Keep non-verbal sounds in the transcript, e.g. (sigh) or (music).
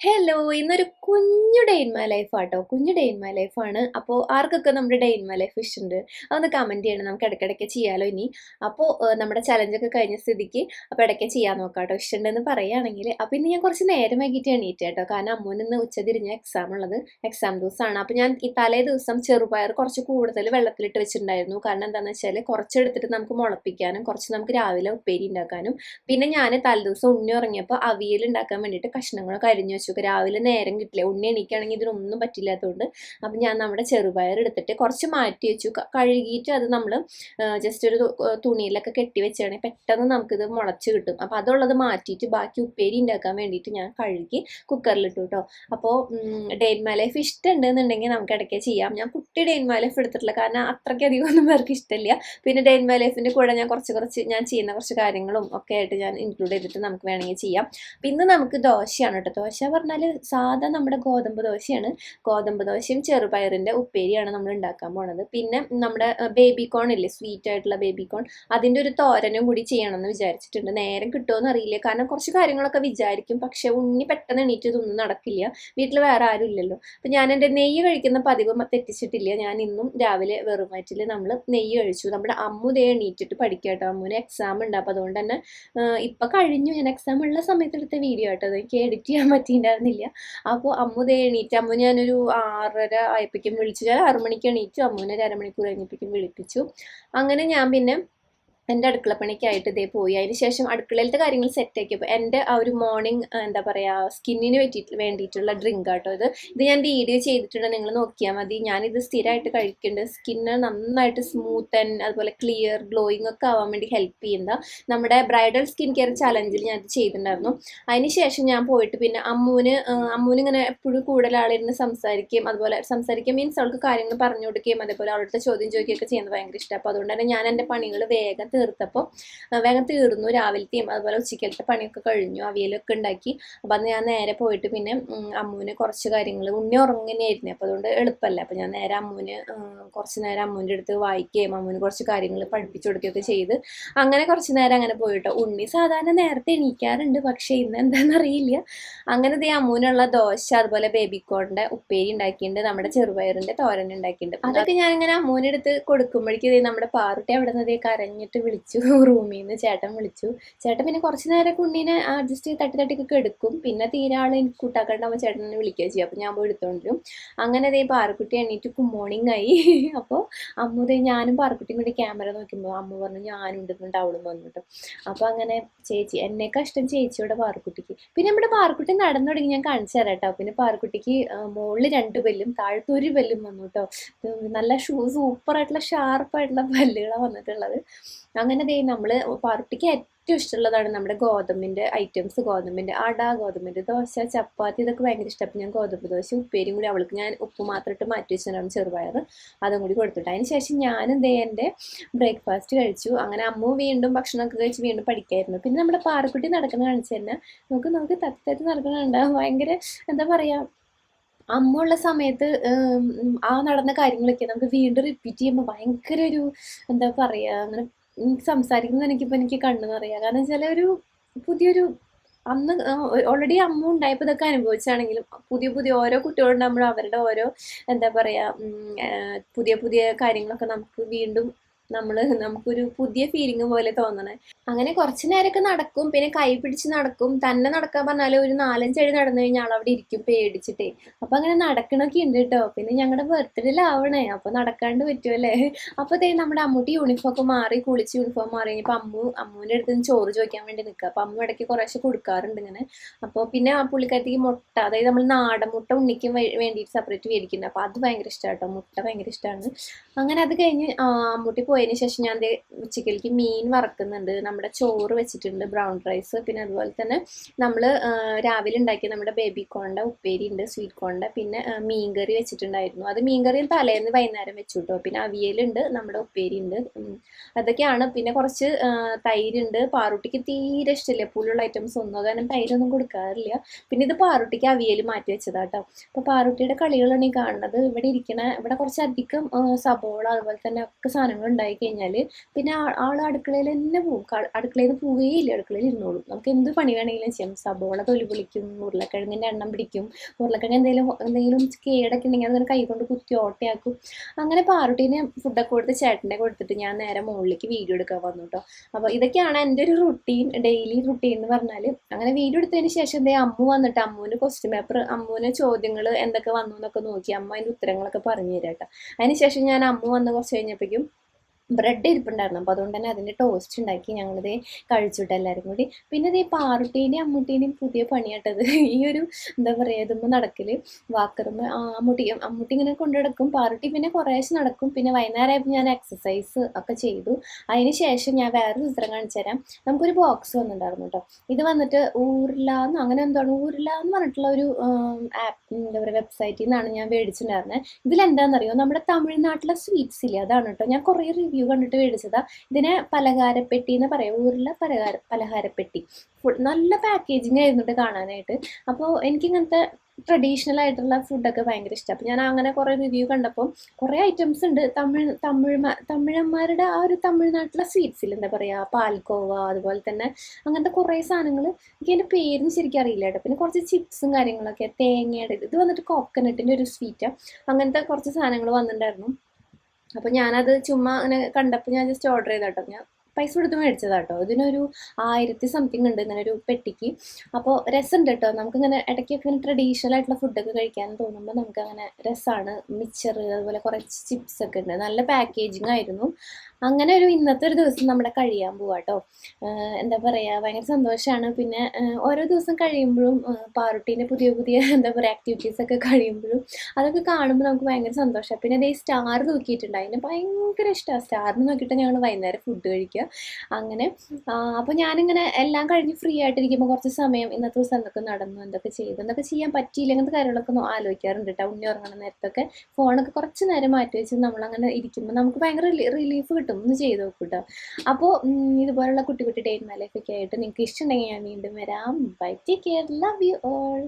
Hello ഇന്നൊരു കുഞ്ഞു day in my life ആട്ടോ. കുഞ്ഞു ഡേ ഇൻ മൈ ലൈഫാണ് അപ്പോൾ ആർക്കൊക്കെ നമ്മുടെ ഡേ ഇൻ മൈ ലൈഫ് ഇഷ്ടമുണ്ട് അതൊന്ന് കമന്റ് ചെയ്യണം. നമുക്ക് ഇടയ്ക്കിടയ്ക്ക് ചെയ്യാമല്ലോ ഇനി. അപ്പോൾ നമ്മുടെ ചലഞ്ചൊക്കെ കഴിഞ്ഞ സ്ഥിതിക്ക് അപ്പോൾ ഇടയ്ക്ക് ചെയ്യാൻ നോക്കാം കേട്ടോ ഇഷ്ടമുണ്ടെന്ന് പറയുകയാണെങ്കിൽ അപ്പോൾ ഇന്ന് ഞാൻ കുറച്ച് നേരം വൈകിട്ട് എണീറ്റ് കേട്ടോ കാരണം അമ്മൂനിന്ന് ഉച്ച തിരിഞ്ഞ എക്സാം ഉള്ളത്. എക്സാം ദിവസമാണ് അപ്പോൾ ഞാൻ ഈ തലേ ദിവസം ചെറുപയർ കുറച്ച് കൂടുതൽ വെള്ളത്തിലിട്ട് വെച്ചിട്ടുണ്ടായിരുന്നു. കാരണം എന്താണെന്ന് വെച്ചാൽ കുറച്ചെടുത്തിട്ട് നമുക്ക് മുളപ്പിക്കാനും കുറച്ച് നമുക്ക് രാവിലെ ഉപ്പേരി ഉണ്ടാക്കാനും പിന്നെ ഞാൻ തലേദിവസം ഉണ്ണി ഉറങ്ങിയപ്പോൾ അവിയൽ ഉണ്ടാക്കാൻ വേണ്ടിയിട്ട് കഷ്ണങ്ങളൊക്കെ അരിഞ്ഞു വെച്ചു. രാവിലെ നേരം കിട്ടില്ല ഉണ്ണി എണീക്കുകയാണെങ്കിൽ ഇതിനൊന്നും പറ്റില്ലാത്തതുകൊണ്ട് അപ്പം ഞാൻ നമ്മുടെ ചെറുപയർ എടുത്തിട്ട് കുറച്ച് മാറ്റി വെച്ചു. കഴുകിയിട്ട് അത് നമ്മൾ ജസ്റ്റ് ഒരു തുണിയിലൊക്കെ കെട്ടി വെച്ചാണെങ്കിൽ പെട്ടെന്ന് നമുക്കിത് മുളച്ച് കിട്ടും. അപ്പോൾ അതുള്ളത് മാറ്റിയിട്ട് ബാക്കി ഉപ്പേരി ഉണ്ടാക്കാൻ വേണ്ടിയിട്ട് ഞാൻ കഴുകി കുക്കറിലിട്ടു കേട്ടോ അപ്പോൾ ഡെയിൻമാ ലൈഫ് ഇഷ്ടമുണ്ടെന്നുണ്ടെങ്കിൽ നമുക്ക് ഇടയ്ക്ക് ചെയ്യാം. ഞാൻ കുട്ടി ഡെയിൻമാ ലൈഫ് എടുത്തിട്ടില്ല. കാരണം അത്രയ്ക്കധികം ഒന്നും പേർക്ക് ഇഷ്ടമില്ല പിന്നെ ഡെയിൻമാ ലൈഫിന്റെ കൂടെ ഞാൻ കുറച്ച് കുറച്ച് ഞാൻ ചെയ്യുന്ന കുറച്ച് കാര്യങ്ങളും ഒക്കെ ആയിട്ട് ഞാൻ ഇൻക്ലൂഡ് ചെയ്തിട്ട് നമുക്ക് വേണമെങ്കിൽ ചെയ്യാം. പിന്നെ നമുക്ക് ദോശയാണ് കേട്ടോ ദോശ പറഞ്ഞാൽ സാധാ നമ്മുടെ ഗോതമ്പ് ദോശയാണ്. ഗോതമ്പ് ദോശയും ചെറുപയറിന്റെ ഉപ്പേരിയാണ് നമ്മൾ ഉണ്ടാക്കാൻ പോണത്. പിന്നെ നമ്മുടെ ബേബി കോൺ ഇല്ലേ സ്വീറ്റ് ആയിട്ടുള്ള ബേബി കോൺ അതിന്റെ ഒരു തോരനും കൂടി ചെയ്യണമെന്ന് വിചാരിച്ചിട്ടുണ്ട്. നേരം കിട്ടുമെന്ന് അറിയില്ല. കാരണം കുറച്ച് കാര്യങ്ങളൊക്കെ വിചാരിക്കും. പക്ഷേ ഉണ്ണി പെട്ടെന്ന് എണീറ്റ് ഇതൊന്നും നടക്കില്ല. വീട്ടിൽ വേറെ ആരും ഇല്ലല്ലോ. അപ്പം ഞാൻ എന്റെ നെയ്യ് കഴിക്കുന്ന പതിവ് തെറ്റിച്ചിട്ടില്ല. ഞാൻ ഇന്നും രാവിലെ വെറുമാറ്റിൽ നമ്മൾ നെയ്യ് കഴിച്ചു. നമ്മുടെ അമ്മു എണീറ്റിട്ട് പഠിക്കുക കേട്ടോ അമ്മുവിന് എക്സാം ഉണ്ട്. അപ്പോൾ അതുകൊണ്ട് തന്നെ ഇപ്പം കഴിഞ്ഞു. ഞാൻ എക്സാം ഉള്ള സമയത്തെടുത്ത വീഡിയോ കേട്ടോ എനിക്ക് എഡിറ്റ് ചെയ്യാൻ പറ്റിയിട്ടുണ്ടായിരുന്നില്ല. അപ്പോൾ അമ്മു എണീറ്റ് അമ്മു ഞാനൊരു ആറര ആയപ്പോഴേക്കും വിളിച്ചു. ഞാൻ ആറു മണിക്ക് എണീറ്റു. അമ്മുവിനെ ഒരു അരമണിക്കൂർ കഴിഞ്ഞപ്പോഴേക്കും വിളിപ്പിച്ചു. അങ്ങനെ ഞാൻ പിന്നെ എന്റെ അടുക്കളപ്പണിക്കായിട്ട് ഇതേ പോയി. അതിന് ശേഷം അടുക്കളയിലത്തെ കാര്യങ്ങൾ സെറ്റ് ആക്കിയപ്പോൾ എന്റെ ആ ഒരു മോർണിംഗ് എന്താ പറയുക സ്കിന്നിന് പറ്റിയിട്ട് വേണ്ടിയിട്ടുള്ള ഡ്രിങ്ക് ആട്ടോ ഇത്. ഇത് ഞാൻ വീഡിയോ ചെയ്തിട്ടുണ്ട്. നിങ്ങൾ നോക്കിയാൽ മതി. ഞാനിത് സ്ഥിരമായിട്ട് കഴിക്കുന്നുണ്ട് സ്കിന്ന് നന്നായിട്ട് സ്മൂത്ത് ആൻഡ് അതുപോലെ ക്ലിയർ ഗ്ലോയിങ് ഒക്കെ ആവാൻ വേണ്ടി ഹെൽപ്പ് ചെയ്യുന്ന നമ്മുടെ ബ്രൈഡൽ സ്കിൻ കെയർ ചലഞ്ചിൽ ഞാൻ ഇത് ചെയ്തിട്ടുണ്ടായിരുന്നു. അതിന് ശേഷം ഞാൻ പോയിട്ട് പിന്നെ അമ്മൂന് അമ്മൂന് ഇങ്ങനെ എപ്പോഴും കൂടുതൽ ആളിരുന്ന് സംസാരിക്കുകയും അതുപോലെ സംസാരിക്കുക മീൻസ് അവൾക്ക് കാര്യങ്ങൾ പറഞ്ഞു കൊടുക്കുകയും അതേപോലെ അവളുടെ ചോദ്യം ചോദിക്കുകയൊക്കെ ചെയ്യുന്നത് ഭയങ്കര ഇഷ്ടമാണ് അപ്പോൾ അതുകൊണ്ട് തന്നെ ഞാൻ എന്റെ പണികൾ വേഗം തീർത്തപ്പോൾ വേഗം തീർന്നു രാവിലത്തെയും അതുപോലെ ഉച്ചക്കലത്തെ പണിയൊക്കെ കഴിഞ്ഞു അവിയലൊക്കെ ഉണ്ടാക്കി. അപ്പം അന്ന് ഞാൻ നേരെ പോയിട്ട് പിന്നെ അമ്മുവിനെ അമ്മൂന് കുറച്ച് കാര്യങ്ങൾ ഉണ്ണി ഉറങ്ങനെയായിരുന്നു അപ്പോൾ അതുകൊണ്ട് എളുപ്പമല്ല. അപ്പോൾ ഞാൻ നേരെ അമ്മൂന് കുറച്ച് നേരം അമ്മൂന്റെ അടുത്ത് വായിക്കുകയും അമ്മൂന് കുറച്ച് കാര്യങ്ങൾ പഠിപ്പിച്ചു കൊടുക്കുകയൊക്കെ ചെയ്ത് അങ്ങനെ കുറച്ച് നേരം അങ്ങനെ പോയിട്ടോ ഉണ്ണി സാധാരണ നേരത്തെ എണീക്കാറുണ്ട്. പക്ഷേ ഇന്ന് എന്താണെന്നറിയില്ല അങ്ങനെ ദേ അമ്മൂനുള്ള ദോശ അതുപോലെ ബേബിക്കോണിന്റെ ഉപ്പേരി ഉണ്ടാക്കിയിട്ടുണ്ട്. നമ്മുടെ ചെറുപയറിന്റെ തോരൻ ഉണ്ടാക്കിയിട്ടുണ്ട്. അതൊക്കെ ഞാനിങ്ങനെ അടുത്ത് കൊടുക്കുമ്പോഴേക്കും നമ്മുടെ പാറുട്ടി അവിടെ നിന്ന് കരഞ്ഞിട്ട് വിളിച്ചു റൂമിൽ നിന്ന് ചേട്ടൻ വിളിച്ചു. ചേട്ടൻ പിന്നെ കുറച്ച് നേരം ഉണ്ണീനെ അഡ്ജസ്റ്റ് ചെയ്ത് തട്ടി തട്ടിക്കൊക്കെ എടുക്കും. പിന്നെ തീരെ ആളെ എനിക്ക് കൂട്ടാക്കണ്ടാവുമ്പോൾ ചേട്ടൻ എന്നെ വിളിക്കുക ചെയ്യും. അപ്പോൾ ഞാൻ പോയി എടുത്തോണ്ടിരും അങ്ങനെ അതേ പാറക്കുട്ടി എണ്ണീറ്റ് ഗുഡ് മോർണിംഗ് ആയി. (laughs) അപ്പോൾ അമ്മ ഞാനും പാറക്കുട്ടിയും കൂടി ക്യാമറ നോക്കുമ്പോൾ അമ്മ പറഞ്ഞു ഞാനും ഉണ്ടെന്നുണ്ട് അവളും വന്നിട്ട് അപ്പോൾ അങ്ങനെ ചേച്ചി എന്നേക്കാ ഇഷ്ടം ചേച്ചിയുടെ പാറക്കുട്ടിക്ക്. പിന്നെ നമ്മുടെ പാറക്കുട്ടി നടന്നു തുടങ്ങി. ഞാൻ കാണിച്ചു തരാം കേട്ടോ പിന്നെ പാറക്കുട്ടിക്ക് മുകളിൽ രണ്ട് പല്ലും താഴത്ത് ഒരു പല്ലും വന്നു കേട്ടോ നല്ല ഷൂ സൂപ്പറായിട്ടുള്ള ഷാർപ്പായിട്ടുള്ള പല്ലുകളാണ് വന്നിട്ടുള്ളത്. അങ്ങനെ ദേ നമ്മൾ പാർട്ടിക്ക് ഏറ്റവും ഇഷ്ടമുള്ളതാണ് നമ്മുടെ ഗോതമ്പിന്റെ ഐറ്റംസ് ഗോതമ്പിന്റെ അട ഗോതമ്പിന്റെ ദോശ ചപ്പാത്തി ഇതൊക്കെ ഭയങ്കര ഇഷ്ടപ്പെട്ടു ഞാൻ ഗോതമ്പ് ദോശ ഉപ്പേരിയും കൂടി അവൾക്ക് ഞാൻ ഉപ്പ് മാത്രം ഇട്ട് മാറ്റി വെച്ചിട്ടുണ്ടാവും ചെറുപയർ അതും കൂടി കൊടുത്തിട്ട് അതിന് ശേഷം ഞാനും ദേ എന്റെ ബ്രേക്ക്ഫാസ്റ്റ് കഴിച്ചു. അങ്ങനെ അമ്മ വീണ്ടും ഭക്ഷണമൊക്കെ കഴിച്ച് വീണ്ടും പഠിക്കായിരുന്നു. പിന്നെ നമ്മുടെ പാറക്കുട്ടി നടക്കുന്ന കാണിച്ചു തന്നെ നമുക്ക് നമുക്ക് തത്തി തത്തി നടക്കണുണ്ട് ഭയങ്കര എന്താ പറയുക അമ്മ ഉള്ള സമയത്ത് ആ നടന്ന കാര്യങ്ങളൊക്കെ നമുക്ക് വീണ്ടും റിപ്പീറ്റ് ചെയ്യുമ്പോൾ ഭയങ്കര ഒരു എന്താ പറയുക അങ്ങനെ സംസാരിക്കുന്നത് എനിക്കിപ്പോൾ എനിക്ക് കണ്ണു നിറയുക കാരണം വെച്ചാൽ ഒരു പുതിയൊരു അന്ന് ഓൾറെഡി അമ്മ ഉണ്ടായപ്പോൾ ഇതൊക്കെ അനുഭവിച്ചാണെങ്കിലും പുതിയ പുതിയ ഓരോ കുട്ടികളുണ്ടാകുമ്പോഴും അവരുടെ ഓരോ എന്താ പറയുക പുതിയ പുതിയ കാര്യങ്ങളൊക്കെ നമുക്ക് വീണ്ടും നമ്മൾ നമുക്കൊരു പുതിയ ഫീലിംഗ് പോലെ തോന്നണേ. അങ്ങനെ കുറച്ച് നേരമൊക്കെ നടക്കും. പിന്നെ കൈ പിടിച്ച് നടക്കും. തന്നെ നടക്കാൻ പറഞ്ഞാൽ ഒരു നാലഞ്ചടി നടന്നു കഴിഞ്ഞാൽ അവിടെ ഇരിക്കും പേടിച്ചിട്ടേ. അപ്പൊ അങ്ങനെ നടക്കണൊക്കെ ഉണ്ട് കേട്ടോ പിന്നെ ഞങ്ങളുടെ ബർത്ത്ഡേയിലാവണേ അപ്പോൾ നടക്കാണ്ട് പറ്റുമല്ലേ അപ്പോൾ ദേ നമ്മുടെ അമ്മൂട്ടി യൂണിഫോം ഒക്കെ മാറി കുളിച്ച് യൂണിഫോം മാറി. കഴിഞ്ഞപ്പോൾ അമ്മു അമ്മുവിന്റെ അടുത്ത് നിന്ന് ചോറ് ചോദിക്കാൻ വേണ്ടി നിൽക്കുക അപ്പൊ അമ്മ ഇടയ്ക്ക് കുറേശ്ശെ കൊടുക്കാറുണ്ട് ഇങ്ങനെ. അപ്പോൾ പിന്നെ ആ പുള്ളിക്കാരത്തേക്ക് മുട്ട അതായത് നമ്മൾ നാടൻ മുട്ട ഉണ്ണിക്കും വേണ്ടിയിട്ട് സെപ്പറേറ്റ് മേടിക്കുന്നുണ്ട് അപ്പോൾ അത് ഭയങ്കര ഇഷ്ടമാണ് കേട്ടോ മുട്ട ഭയങ്കര ഇഷ്ടമാണ് അങ്ങനെ അത് കഴിഞ്ഞ് അമ്മൂട്ടി പോയതിന് ശേഷം ഞാൻ ഉച്ചക്കലേക്ക് മീൻ വറക്കുന്നുണ്ട്. നമ്മുടെ ചോറ് വെച്ചിട്ടുണ്ട് ബ്രൗൺ റൈസ് പിന്നെ അതുപോലെ തന്നെ നമ്മൾ രാവിലെ ഉണ്ടാക്കിയ നമ്മുടെ ബേബി കോണ്ട ഉപ്പേരി ഉണ്ട് സ്വീറ്റ് കോണ്ട പിന്നെ മീൻകറി മീൻ കറി വെച്ചിട്ടുണ്ടായിരുന്നു. അത് മീൻ കറി തലേന്ന് വൈകുന്നേരം വെച്ചു കേട്ടോ പിന്നെ അവിയലുണ്ട് നമ്മുടെ ഉപ്പേരി ഉണ്ട് അതൊക്കെയാണ്. പിന്നെ കുറച്ച് തൈരുണ്ട്. പാറുട്ടിക്ക് തീരെ ഇഷ്ടമില്ല. പുളിയുള്ള ഐറ്റംസ് ഒന്നും കാരണം തൈരൊന്നും കൊടുക്കാറില്ല. പിന്നെ ഇത് പാറുട്ടിക്ക് അവിയൽ മാറ്റി വെച്ചതാട്ടോ അപ്പോൾ പാറുട്ടിയുടെ കളികളാണ് ഈ കാണുന്നത്. ഇവിടെ ഇരിക്കണ ഇവിടെ കുറച്ചധികം അധികം സബോള അതുപോലെ തന്നെ ഒക്കെ സാധനങ്ങൾ ഉണ്ടായിരുന്നു ഉണ്ടായി കഴിഞ്ഞാൽ പിന്നെ ആൾ അടുക്കളയിൽ തന്നെ പോവും. അടുക്കളയിൽ നിന്ന് പോവുകയില്ല അടുക്കളയിൽ ഇരുന്നോളും. നമുക്ക് എന്ത് പണി വേണമെങ്കിലും ചെയ്യാം. സബോള തൊലി പൊളിക്കും ഉരുളക്കിഴങ്ങിന്റെ എണ്ണം പിടിക്കും. ഉരുളക്കിഴങ്ങ് എന്തെങ്കിലും എന്തെങ്കിലും കേടൊക്കെ ഉണ്ടെങ്കിൽ കൈ കൊണ്ട് കുത്തി ഓട്ടയാക്കും. അങ്ങനെ പാറുട്ടീനെ ഫുഡൊക്കെ കൊടുത്ത് ചേട്ടന്റെ കൊടുത്തിട്ട് ഞാൻ നേരെ മുകളിലേക്ക് വീഡിയോ എടുക്കാൻ വന്നു കേട്ടോ അപ്പോൾ ഇതൊക്കെയാണ് എന്റെ ഒരു റുട്ടീൻ ഡെയിലി റുട്ടീൻ എന്ന് പറഞ്ഞാൽ അങ്ങനെ വീഡിയോ എടുത്തതിന് ശേഷം ദേ അമ്മു വന്നിട്ട് അമ്മുവിന് ക്വസ്റ്റ്യൻ പേപ്പർ അമ്മുവിന് ചോദ്യങ്ങൾ എന്തൊക്കെ വന്നു എന്നൊക്കെ നോക്കി അമ്മ അതിന്റെ ഉത്തരങ്ങളൊക്കെ പറഞ്ഞു തരാം കേട്ടോ അതിനുശേഷം ഞാൻ അമ്മു വന്ന് കുറച്ച് കഴിഞ്ഞപ്പോഴേക്കും ബ്രെഡ് ഇരിപ്പുണ്ടായിരുന്നു. അപ്പോൾ അതുകൊണ്ട് തന്നെ അതിന്റെ ടോസ്റ്റ് ഉണ്ടാക്കി ഞങ്ങളിത് കഴിച്ചിട്ട് എല്ലാവരും കൂടി. പിന്നെ ഇത് ഈ പാറുട്ടീന്റെയും അമ്മൂട്ടീന്റെയും പുതിയ പണിയാട്ടത് ഈ ഒരു എന്താ പറയുക ഇതുമ്പോൾ നടക്കൽ വാക്കറുമ്പോൾ അമ്മൂട്ടി അമ്മൂട്ടി ഇങ്ങനെ കൊണ്ടു നടക്കും. പാറുട്ടി പിന്നെ കുറേശ്ശെ നടക്കും. പിന്നെ വൈകുന്നേരമായപ്പോൾ ഞാൻ എക്സസൈസ് ഒക്കെ ചെയ്തു. അതിന് ശേഷം ഞാൻ വേറെ ചിത്രം കാണിച്ചു തരാം. നമുക്കൊരു ബോക്സ് വന്നിട്ടുണ്ടായിരുന്നു കേട്ടോ ഇത് വന്നിട്ട് ഊരില്ലാന്ന് അങ്ങനെ എന്താണ്? ഊരില്ല എന്ന് പറഞ്ഞിട്ടുള്ള ഒരു ആപ്പ് എന്താ പറയുക വെബ്സൈറ്റിൽ നിന്നാണ് ഞാൻ മേടിച്ചിട്ടുണ്ടായിരുന്നത് ഇതിലെന്താണെന്നറിയോ നമ്മുടെ തമിഴ്നാട്ടിലെ സ്വീറ്റ്സ് ഇല്ലേ? അതാണ് കേട്ടോ ഞാൻ കുറേ കണ്ടിട്ട് മേടിച്ചതാ. ഇതിനെ പലഹാരപ്പെട്ടി എന്ന് പറയാം. ഊരിലെ പലഹാര പലഹാരപ്പെട്ടി. നല്ല പാക്കേജിങ് ആയിരുന്നു കേട്ടോ കാണാനായിട്ട്. അപ്പോൾ എനിക്കിങ്ങനത്തെ ട്രഡീഷണൽ ആയിട്ടുള്ള ഫുഡൊക്കെ ഭയങ്കര ഇഷ്ടം. അപ്പം ഞാൻ അങ്ങനെ കുറേ റിവ്യൂ കണ്ടപ്പോൾ കുറേ ഐറ്റംസ് ഉണ്ട്. തമിഴ് തമിഴ് തമിഴന്മാരുടെ ആ ഒരു തമിഴ്നാട്ടിലെ സ്വീറ്റ്സിൽ എന്താ പറയുക പാൽക്കോവ അതുപോലെ തന്നെ അങ്ങനത്തെ കുറേ സാധനങ്ങൾ എനിക്ക് അതിന്റെ പേരും ശരിക്കും അറിയില്ല കേട്ടോ. പിന്നെ കുറച്ച് ചിപ്സും കാര്യങ്ങളൊക്കെ തേങ്ങയുടെ ഇത്. വന്നിട്ട് കോക്കനട്ടിന്റെ ഒരു സ്വീറ്റാണ് അങ്ങനത്തെ കുറച്ച് സാധനങ്ങൾ വന്നിട്ടുണ്ടായിരുന്നു. അപ്പോൾ ഞാനത് ചുമ്മാ അങ്ങനെ കണ്ടപ്പോൾ ഞാൻ ജസ്റ്റ് ഓർഡർ ചെയ്താട്ടോ ഞാൻ പൈസ കൊടുത്ത് മേടിച്ചതാ കേട്ടോ ഇതിനൊരു ആയിരത്തി സംതിങ് ഉണ്ട് ഇങ്ങനെ ഒരു പെട്ടിക്ക്. അപ്പോൾ രസമുണ്ട് കേട്ടോ നമുക്കിങ്ങനെ ഇടയ്ക്കൊക്കെ ഇങ്ങനെ ട്രഡീഷണൽ ആയിട്ടുള്ള ഫുഡൊക്കെ കഴിക്കാൻ തോന്നുമ്പോൾ നമുക്ക് അങ്ങനെ രസമാണ് മിച്ചർ അതുപോലെ കുറച്ച് ചിപ്സ് ഒക്കെ ഉണ്ട് നല്ല പാക്കേജിങ് ആയിരുന്നു. അങ്ങനെ ഒരു ഇന്നത്തെ ഒരു ദിവസം നമ്മുടെ കഴിയാൻ പോവാ കേട്ടോ എന്താ പറയുക ഭയങ്കര സന്തോഷമാണ് പിന്നെ ഓരോ ദിവസം കഴിയുമ്പോഴും പാറുട്ടീന്റെ പുതിയ പുതിയ (laughs) എന്താ പറയുക ആക്ടിവിറ്റീസ് ഒക്കെ കഴിയുമ്പോഴും അതൊക്കെ കാണുമ്പോൾ നമുക്ക് ഭയങ്കര സന്തോഷമാണ് പിന്നെ അതേ സ്റ്റാർ നോക്കിയിട്ടുണ്ട്. അതിന് ഭയങ്കര ഇഷ്ടമാണ് സ്റ്റാറിന് നോക്കിയിട്ട് ഞങ്ങൾ വൈകുന്നേരം ഫുഡ് കഴിക്കുക അങ്ങനെ അപ്പോൾ ഞാനിങ്ങനെ എല്ലാം കഴിഞ്ഞ് ഫ്രീ ആയിട്ടിരിക്കുമ്പോൾ കുറച്ച് സമയം ഇന്നത്തെ ദിവസം എന്തൊക്കെ നടന്നു. എന്തൊക്കെ ചെയ്തു? എന്തൊക്കെ ചെയ്യാൻ പറ്റിയില്ല അങ്ങനത്തെ കാര്യങ്ങളൊക്കെ ഒന്ന് ആലോചിക്കാറുണ്ട് കേട്ടോ ഉണ്ണി ഉറങ്ങണ നേരത്തൊക്കെ ഫോണൊക്കെ കുറച്ച് നേരം മാറ്റി വെച്ച് നമ്മളങ്ങനെ ഇരിക്കുമ്പോൾ നമുക്ക് ഭയങ്കര റിലീഫ് കിട്ടും. ഒന്ന് ചെയ്ത് നോക്കും കേട്ടോ അപ്പോൾ ഇതുപോലുള്ള കുട്ടി കുട്ടി ഡേ ലൈഫൊക്കെ ആയിട്ട് നിങ്ങൾക്ക് ഇഷ്ടമുണ്ടെങ്കിൽ ഞാൻ വീണ്ടും വരാം. Bye take care love you all